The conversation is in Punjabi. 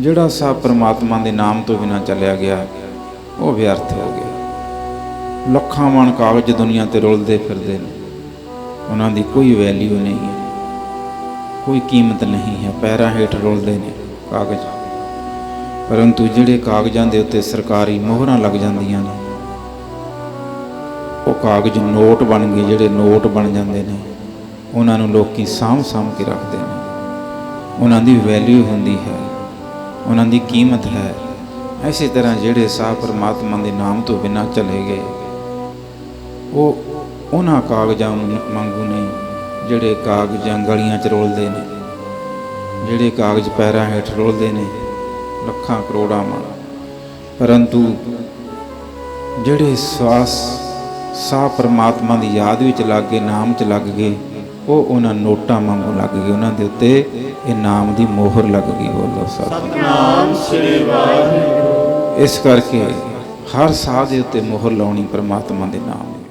ਜਿਹੜਾ ਸਾਹ ਪ੍ਰਮਾਤਮਾ ਦੇ ਨਾਮ ਤੋਂ ਬਿਨਾ ਚੱਲਿਆ ਗਿਆ, ਉਹ ਵਿਅਰਥ ਹੋ ਗਿਆ। ਲੱਖਾਂ ਮਣ ਕਾਗਜ਼ ਦੁਨੀਆ ਤੇ ਰੁਲਦੇ ਫਿਰਦੇ ਨੇ। ਉਹਨਾਂ ਦੀ ਕੋਈ ਵੈਲਿਊ ਨਹੀਂ ਹੈ। ਕੋਈ ਕੀਮਤ ਨਹੀਂ ਹੈ। ਪੈਰਾਂ ਹੇਠ ਰੁਲਦੇ ਨੇ ਕਾਗਜ਼। ਪਰੰਤੂ ਜਿਹੜੇ ਕਾਗਜ਼ਾਂ ਦੇ ਉੱਤੇ ਸਰਕਾਰੀ ਮੋਹਰਾਂ ਲੱਗ ਜਾਂਦੀਆਂ ਨੇ, ਉਹ ਕਾਗਜ਼ ਨੋਟ ਬਣ ਗਏ, ਜਿਹੜੇ ਨੋਟ ਬਣ ਜਾਂਦੇ ਨੇ, ਉਹਨਾਂ ਨੂੰ ਲੋਕੀ ਸਾਂਭ ਸਾਂਭ ਕੇ ਰੱਖਦੇ ਨੇ। ਉਹਨਾਂ ਦੀ ਵੈਲਿਊ ਹੁੰਦੀ ਹੈ। ਉਹਨਾਂ ਦੀ ਕੀਮਤ ਹੈ। ਐਸੀ ਤਰ੍ਹਾਂ ਜਿਹੜੇ ਸਾਹ ਪਰਮਾਤਮਾ ਦੇ ਨਾਮ ਤੋਂ ਬਿਨਾਂ ਚਲੇ ਗਏ। ਉਹ ਉਹਨਾਂ ਕਾਗਜ਼ਾਂ ਨੂੰ ਮੰਗੂ ਨਹੀਂ, ਜਿਹੜੇ ਕਾਗਜ਼ਾਂ ਗਲੀਆਂ 'ਚ ਰੋਲਦੇ ਨੇ, ਜਿਹੜੇ ਕਾਗਜ਼ ਪੈਰਾਂ ਹੇਠ ਰੋਲਦੇ ਨੇ, ਲੱਖਾਂ ਕਰੋੜਾਂ ਮਣ ਪਰੰਤੂ ਜਿਹੜੇ ਸਵਾਸ ਸਾਹ ਪਰਮਾਤਮਾ ਦੀ ਯਾਦ ਵਿੱਚ ਲੱਗ ਗਏ ਨਾਮ 'ਚ ਲੱਗ ਗਏ ਉਹ ਉਹਨਾਂ ਨੋਟਾਂ ਵਾਂਗੂ ਲੱਗ ਗਏ ਉਹਨਾਂ ਦੇ ਉੱਤੇ ਇਹ ਨਾਮ ਦੀ ਮੋਹਰ ਲੱਗ ਗਈ ਬੋਲੋ ਸਤਿਨਾਮ ਸ੍ਰੀ ਵਾਹਿਗੁਰੂ। ਇਸ ਕਰਕੇ ਹਰ ਸਾਹ ਦੇ ਉੱਤੇ ਮੋਹਰ ਲਾਉਣੀ ਪਰਮਾਤਮਾ ਦੇ ਨਾਮ ਦੀ।